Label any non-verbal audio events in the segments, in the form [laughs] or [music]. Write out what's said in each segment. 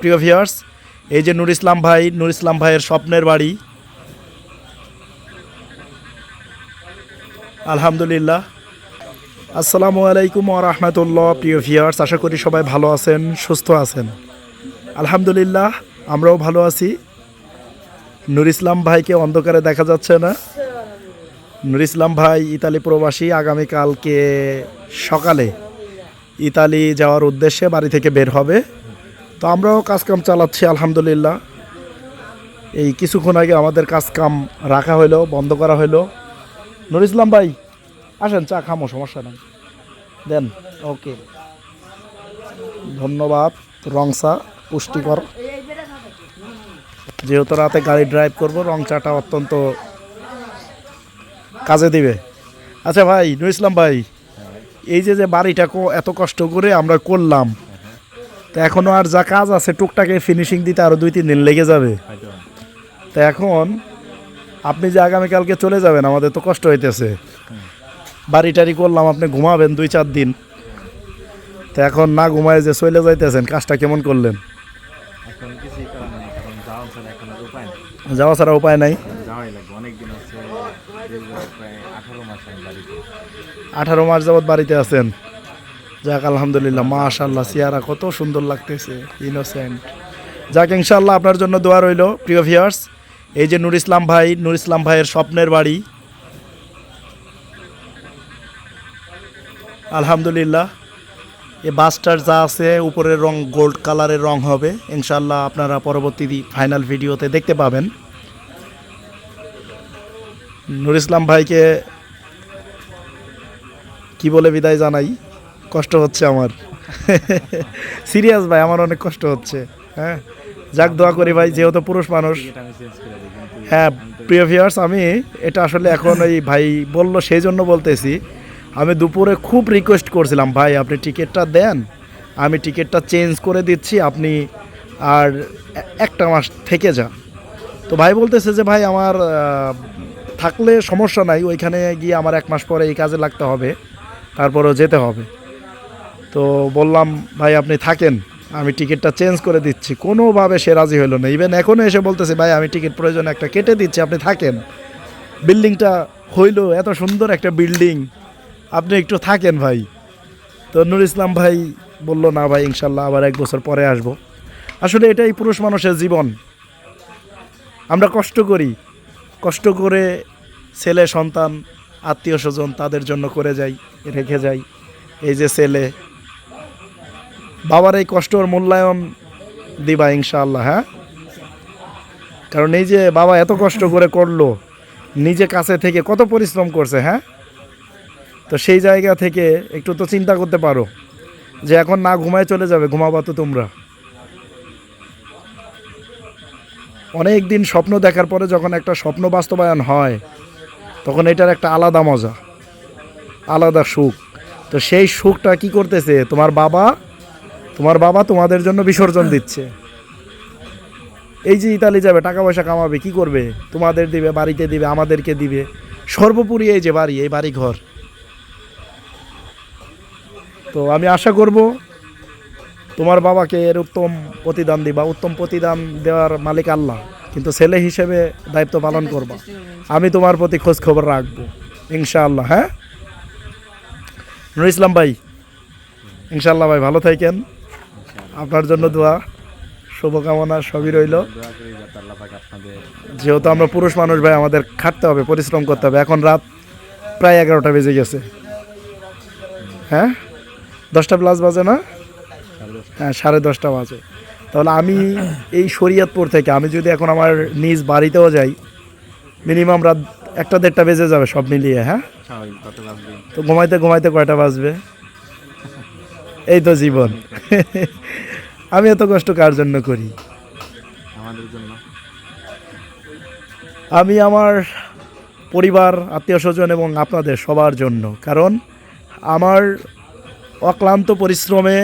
প্রিয় ভিউয়ার্স এই যে নুর ইসলাম ভাই, নুর ইসলাম ভাইয়ের স্বপ্নের বাড়ি। আলহামদুলিল্লাহ। আসসালামু আলাইকুম রহমতুল্লাহ, প্রিয় ভিউয়ার্স আশা করি সবাই ভালো আছেন, সুস্থ আছেন। আলহামদুলিল্লাহ, আমরাও ভালো আছি। নুর ইসলাম ভাইকে অন্ধকারে দেখা যাচ্ছে না। নুর ইসলাম ভাই, ইতালি প্রবাসী, আগামীকালকে সকালে ইতালি যাওয়ার উদ্দেশ্যে বাড়ি থেকে বের হবে। তো আমরাও কাজকাম চালাচ্ছি, আলহামদুলিল্লাহ। এই কিছুক্ষণ আগে আমাদের কাজকাম রাখা হলো বন্ধ করা হলো নুর ইসলাম ভাই, আসেন, চা খামো, সমস্যা নেই। দেন, ওকে। ধন্যবাদ, রং চা, পুষ্টিকর। যেহেতু রাতে গাড়ি ড্রাইভ করব, রং চাটা অত্যন্ত কাজে দিবে। আচ্ছা ভাই নুর ইসলাম ভাই, এই যে যে বাড়িটা এত কষ্ট করে আমরা করলাম তো এখনও আর যা কাজ আছে টুকটাকে ফিনিশিং দিতে আরও দুই তিন দিন লেগে যাবে। তো এখন আপনি যে আগামীকালকে চলে যাবেন আমাদের তো কষ্ট হইতেছে। বাড়ি টাড়ি করলাম আপনি ঘুমাবেন দুই চার দিন। তো এখন না ঘুমায় যে চলে যাইতেছেন কাজটা কেমন করলেন? যাওয়া ছাড়া উপায় নাই। আঠারো মাস যাবৎ বাড়িতে আছেন? যাক, আলহামদুলিল্লাহ মাশাল্লাহ সিয়ারা কত সুন্দর লাগতেছে ইনোসেন্ট যাক ইনশাল্লাহ আপনার জন্য দোয়া রইল, প্রিয় ভিউয়ার্স এই যে নুর ইসলাম ভাই, নুর ইসলাম ভাইয়ের স্বপ্নের বাড়ি। আলহামদুলিল্লাহ, এ বাসটার যা আছে, উপরের রং গোল্ড কালারের রং হবে। ইনশাল্লাহ আপনারা পরবর্তী ফাইনাল ভিডিওতে দেখতে পাবেন। নুর ইসলাম ভাইকে কি বলে বিদায় জানাই? কষ্ট হচ্ছে আমার। সিরিয়াস ভাই, আমার অনেক কষ্ট হচ্ছে হ্যাঁ? যাক, দোয়া করি ভাই, যেহেতু পুরুষ মানুষ। হ্যাঁ প্রিয় ভিউয়ার্স আমি এটা আসলে এখন ওই ভাই বলল, সেই জন্য বলতেছি। আমি দুপুরে খুব রিকোয়েস্ট করছিলাম, ভাই, আপনি টিকিটটা দেন। আমি টিকিটটা চেঞ্জ করে দিচ্ছি, আপনি আর একটা মাস থেকে যান। তো ভাই বলতেছে যে, ভাই, আমার থাকলে সমস্যা নাই, ওইখানে গিয়ে আমার এক মাস পরে এই কাজে লাগতে হবে, তারপরেও যেতে হবে। তো বললাম, ভাই, আপনি থাকেন, আমি টিকিটটা চেঞ্জ করে দিচ্ছি। কোনোভাবে সে রাজি হলো না। ইভেন এখনও এসে বলতেছে, ভাই, আমি টিকিট প্রয়োজন একটা কেটে দিচ্ছি, আপনি থাকেন। বিল্ডিংটা হইল এত সুন্দর একটা বিল্ডিং, আপনি একটু থাকেন, ভাই। তো নুর ইসলাম ভাই বলল, না, ভাই, ইনশাল্লাহ আবার এক বছর পরে আসব। আসলে এটাই পুরুষ মানুষের জীবন। আমরা কষ্ট করি। কষ্ট করে ছেলে, সন্তান আত্মীয় স্বজন তাদের জন্য করে যাই, রেখে যাই। এই যে ছেলে বাবার এই কষ্টর মূল্যায়ন দিবা ইনশাআল্লাহ হ্যাঁ? কারণ এই যে বাবা এত কষ্ট করে করল, নিজে কাছে থেকে কত পরিশ্রম করছে হ্যাঁ? তো সেই জায়গা থেকে একটু তো চিন্তা করতে পারো যে এখন না ঘুমায় চলে যাবে, ঘুমাবা তো তোমরা। অনেক দিন স্বপ্ন দেখার পরে যখন একটা স্বপ্ন বাস্তবায়ন হয়, তখন এটার একটা আলাদা মজা, আলাদা সুখ। তো সেই সুখটা কি করতেছে, তোমার বাবা তোমার বাবা তোমাদের জন্য বিসর্জন দিচ্ছে। এই যে ইতালি যাবে টাকা পয়সা কামাবে, কি করবে? তোমাদের দিবে, বাড়িতে দিবে, আমাদেরকে দিবে। সর্বোপরি এই যে বাড়ি, এই বাড়ি ঘর তো আমি আশা করব, তোমার বাবাকে এর উত্তম প্রতিদান দিবা। উত্তম প্রতিদান দেওয়ার মালিক আল্লাহ, কিন্তু ছেলে হিসেবে দায়িত্ব পালন করবা। আমি তোমার প্রতি খোঁজ খবর রাখব, ইনশাআল্লাহ হ্যাঁ? নুর ইসলাম ভাই, ইনশাআল্লাহ ভাই, ভালো থাকেন। আপনার জন্য দোয়া, শুভকামনা সবই রইল। যেহেতু আমরা পুরুষ মানুষ ভাই, আমাদের খাটতে হবে, পরিশ্রম করতে হবে। এখন রাত প্রায় এগারোটা বেজে গেছে। হ্যাঁ? দশটা প্লাস বাজে না? হ্যাঁ সাড়ে দশটা বাজে। তাহলে আমি এই শরীয়তপুর থেকে, আমি যদি এখন আমার নিজ বাড়িতেও যাই, মিনিমাম রাত একটা দেড়টা বেজে যাবে সব মিলিয়ে হ্যাঁ? তো ঘুমাইতে ঘুমাইতে কয়টা বাজবে? এই তো জীবন। [laughs] আমি এত কষ্ট কার জন্য করি? আমাদের জন্য। আমি আমার পরিবার আত্মীয় স্বজন এবং আপনাদের সবার জন্য। কারণ আমার অক্লান্ত পরিশ্রমে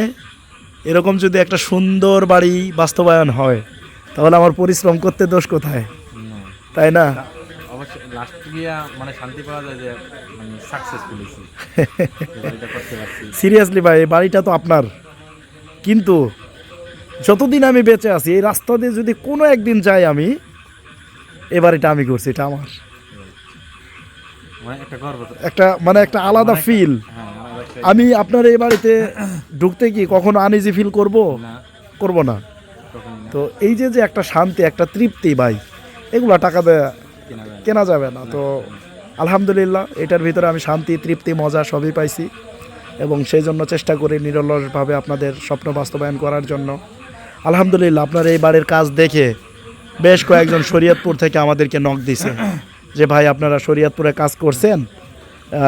এরকম যদি একটা সুন্দর বাড়ি বাস্তবায়ন হয় তাহলে আমার পরিশ্রম করতে দোষ কোথায়? তাই না? গিয়া মানে সিরিয়াসলি [laughs] ভাই এই বাড়িটা তো আপনার। কিন্তু যতদিন আমি বেঁচে আছি এই রাস্তা দিয়ে যদি কোনো একদিন যাই আমি এবার এটা আমি করছি এটা আমার। মানে একটা মানে একটা আলাদা মানে ফিল হ্যাঁ আমার একটা আমি আপনার এই বাড়িতে ঢুকতে কি কখনো আনইজি ফিল করব? করব না। তো এই যে যে একটা শান্তি একটা তৃপ্তি ভাই এগুলা টাকা দেয়া কেনা কেনা যাবে না। তো আলহামদুলিল্লাহ এটার ভিতরে আমি শান্তি তৃপ্তি মজা সবই পাইছি। এবং সেই জন্য চেষ্টা করি নিরলসভাবে আপনাদের স্বপ্ন বাস্তবায়ন করার জন্য। আলহামদুলিল্লাহ, আপনার এই বাড়ির কাজ দেখে বেশ কয়েকজন শরীয়তপুর থেকে আমাদেরকে নখ দিছে। যে ভাই, আপনারা শরীয়তপুরে কাজ করছেন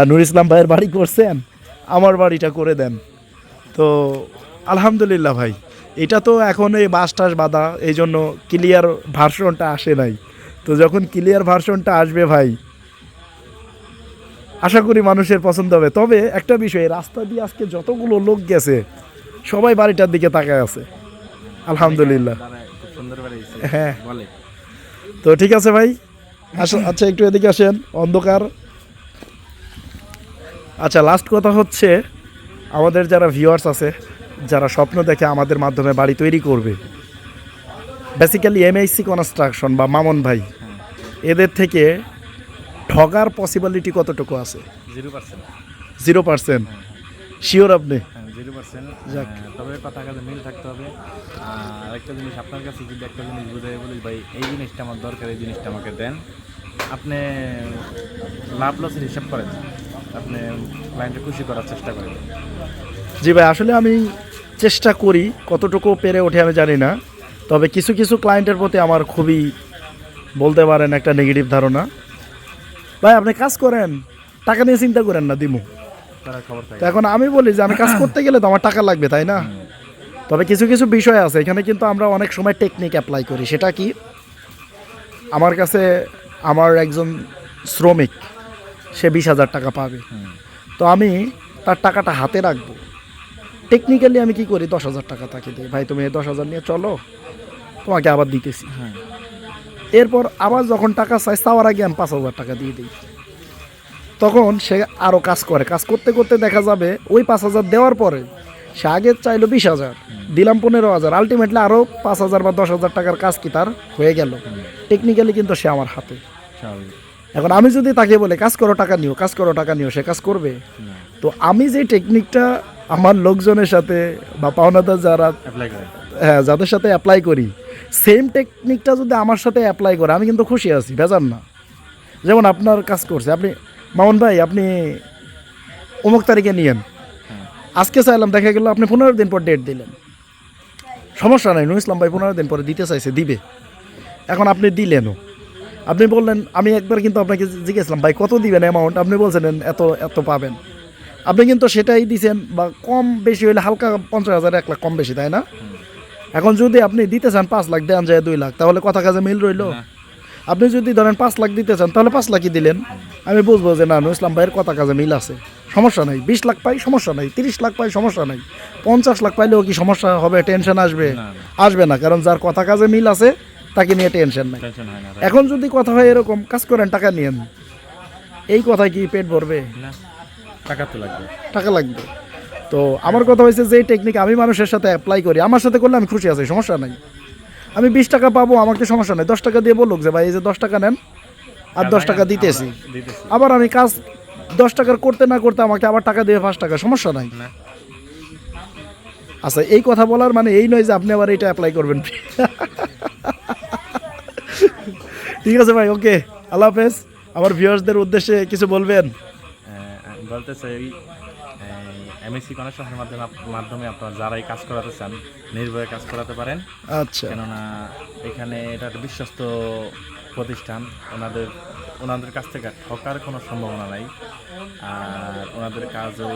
নুর ইসলাম ভাইয়ের বাড়ি করছেন, আমার বাড়িটা করে দেন। তো আলহামদুলিল্লাহ ভাই, এটা তো এখন এই বাস টাস বাঁধা, এই জন্য ক্লিয়ার ভার্সনটা আসে নাই। তো যখন ক্লিয়ার ভার্সনটা আসবে ভাই, আশা করি মানুষের পছন্দ হবে। তবে একটা বিষয় রাস্তা দিয়ে আজকে যতগুলো লোক গেছে, সবাই বাড়িটার দিকে তাকায় আছে। আলহামদুলিল্লাহ। হ্যাঁ। তো ঠিক আছে ভাই আচ্ছা একটু এদিকে আসেন অন্ধকার। আচ্ছা লাস্ট কথা হচ্ছে আমাদের যারা ভিউয়ার্স আছে যারা স্বপ্ন দেখে আমাদের মাধ্যমে বাড়ি তৈরি করবে বেসিক্যালি এমআইসি কনস্ট্রাকশন বা মামন ভাই হ্যাঁ। এদের থেকে ঠগার পসিবিলিটি কতটুকু আছে? Zero percent zero percent sure আপনি? হ্যাঁ জিরো পার্সেন্ট তবে কথা কাজে মিল থাকতে হবে। আর একটা জিনিস আপনার কাছে যদি একটা জিনিস বুঝাই বলি ভাই এই জিনিসটা আমার দরকার এই জিনিসটা আমাকে দেন। আপনি লাভ লসের হিসাব করেন। আপনি ক্লায়েন্টকে খুশি করার চেষ্টা করেন। জি ভাই আসলে আমি চেষ্টা করি কতটুকু পেরে ওঠে আমি জানি না। তবে কিছু কিছু ক্লায়েন্টের প্রতি আমার খুবই বলতে পারেন একটা নেগেটিভ ধারণা। ভাই আপনি কাজ করেন টাকা নিয়ে চিন্তা করেন না দিমু। এখন আমি বলি যে আমি কাজ [coughs] করতে গেলে তো আমার টাকা লাগবে তাই না? তবে কিছু কিছু বিষয় আছে এখানে কিন্তু আমরা অনেক সময় টেকনিক অ্যাপ্লাই করি। সেটা কি? আমার কাছে আমার একজন শ্রমিক সে বিশ হাজার টাকা পাবে। তো আমি তার টাকাটা হাতে রাখব। টেকনিক্যালি আমি কি করি? দশ হাজার টাকা তাকে দিই। ভাই তুমি দশ হাজার নিয়ে চলো তোমাকে আবার দিতেছি। হ্যাঁ। এরপর আবার যখন টাকা চাই চাওয়ার আগে আমি পাঁচ হাজার টাকা দিয়ে দিই। তখন সে আরও কাজ করে। কাজ করতে করতে দেখা যাবে ওই পাঁচ হাজার দেওয়ার পরে সে আগে চাইলো বিশ হাজার দিলাম পনেরো হাজার। আলটিমেটলি আরও পাঁচ হাজার বা দশ হাজার টাকার কাজ কি তার হয়ে গেল। টেকনিক্যালি কিন্তু সে আমার হাতে। এখন আমি যদি তাকে বলে কাজ করো টাকা নিও কাজ করো টাকা নিও সে কাজ করবে? তো আমি যে টেকনিকটা আমার লোকজনের সাথে বা পাওনাদার যারা হ্যাঁ যাদের সাথে অ্যাপ্লাই করি সেম টেকনিকটা যদি আমার সাথে অ্যাপ্লাই করে আমি কিন্তু খুশি আছি বেজান না। যেমন আপনার কাজ করছে আপনি মামুন ভাই আপনি অমুক তারিখে নিয়েন। হ্যাঁ। আজকে চাইলাম দেখা গেল আপনি পনেরো দিন পর ডেট দিলেন। সমস্যা নাই নুর ইসলাম ভাই পনেরো দিন পরে দিতে চাইছে দিবে। এখন আপনি দিলেনও। আপনি বললেন আমি একবার কিন্তু আপনাকে জিজ্ঞেসলাম ভাই কত দিবেন অ্যামাউন্ট আপনি বলছিলেন এত এত পাবেন। আপনি কিন্তু সেটাই দিছেন বা কম বেশি হলে হালকা পঞ্চাশ হাজার এক লাখ কম বেশি তাই না? এখন যদি আপনি দিতে চান পাঁচ লাখ দেন যায় দুই লাখ তাহলে কথা কাজে মিল রইল। আপনি যদি ধরেন পাঁচ লাখ দিতে চান তাহলে পাঁচ লাখই দিলেন। আমি বুঝব যে না ইসলাম ভাইয়ের কথা কাজে মিল আছে। সমস্যা নাই। বিশ লাখ পাই সমস্যা নাই। তিরিশ লাখ পাই সমস্যা নাই। পঞ্চাশ লাখ পাইলেও কি সমস্যা হবে? টেনশন আসবে? আসবে না কারণ যার কথা কাজে মিল আছে তাকে নিয়ে টেনশন নাই। এখন যদি কথা হয় এরকম কাজ করেন টাকা নিয়েন। এই কথায় কি পেট ভরবে? টাকা তো লাগবে। টাকা লাগবে। তো আমার কথা হয়েছে যে টেকনিক আমি মানুষের সাথে অ্যাপ্লাই করি আমার সাথে করলে আমি খুশি আছি সমস্যা নাই। আমি বিশ টাকা পাবো আমাকে সমস্যা নেই। দশ টাকা দিয়ে বলুক যে ভাই এই যে দশ টাকা নেন আর দশ টাকা দিতেছি। দিতেছি। আবার আমি কাজ দশ টাকার করতে না করতে আমাকে আবার টাকা দিয়ে পাঁচ টাকা সমস্যা নাই। আচ্ছা এই কথা বলার মানে এই নয় যে আপনি আবার এটা অ্যাপ্লাই করবেন। ঠিক আছে ভাই ওকে আল্লাহ হাফেজ। আমার ভিউয়ার্সদের উদ্দেশ্যে কিছু বলবেন? বলতে চাই এমএসসি কনেকশনের মাধ্যমে মাধ্যমে আপনারা যারাই কাজ করাতে চান নির্ভয়ে কাজ করাতে পারেন। আচ্ছা। কেননা এখানে এটা একটা বিশ্বস্ত প্রতিষ্ঠান ওনাদের ওনাদের কাছ থেকে ঠকার কোনো সম্ভাবনা নাই। আর ওনাদের কাজও